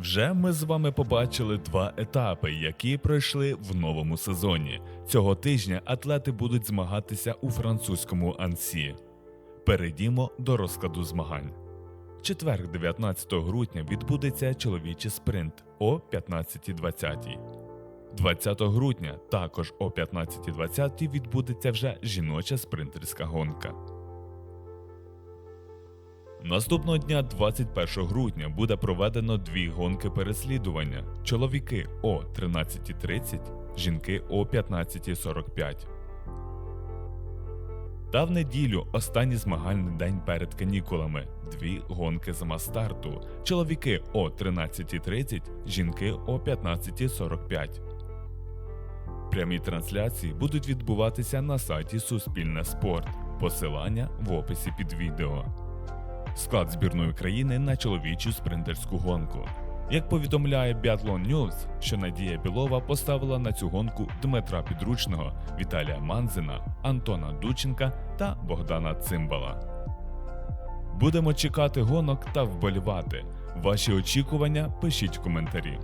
Вже ми з вами побачили два етапи, які пройшли в новому сезоні. Цього тижня атлети будуть змагатися у французькому Ансі. Перейдімо до розкладу змагань. Четверг, 19 грудня, відбудеться чоловічий спринт о 15.20. 20 грудня також о 15.20 відбудеться вже жіноча спринтерська гонка. Наступного дня, 21 грудня, буде проведено дві гонки переслідування: чоловіки о 13.30, жінки о 15.45. Та в неділю останній змагальний день перед канікулами. Дві гонки з мастарту. Чоловіки о 13.30, жінки о 15.45. Прямі трансляції будуть відбуватися на сайті Суспільне спорт. Посилання в описі під відео. Склад збірної країни на чоловічу спринтерську гонку. Як повідомляє Biathlon News, що Надія Білова поставила на цю гонку Дмитра Підручного, Віталія Манзина, Антона Дученка та Богдана Цимбала. Будемо чекати гонок та вболівати. Ваші очікування пишіть в коментарі.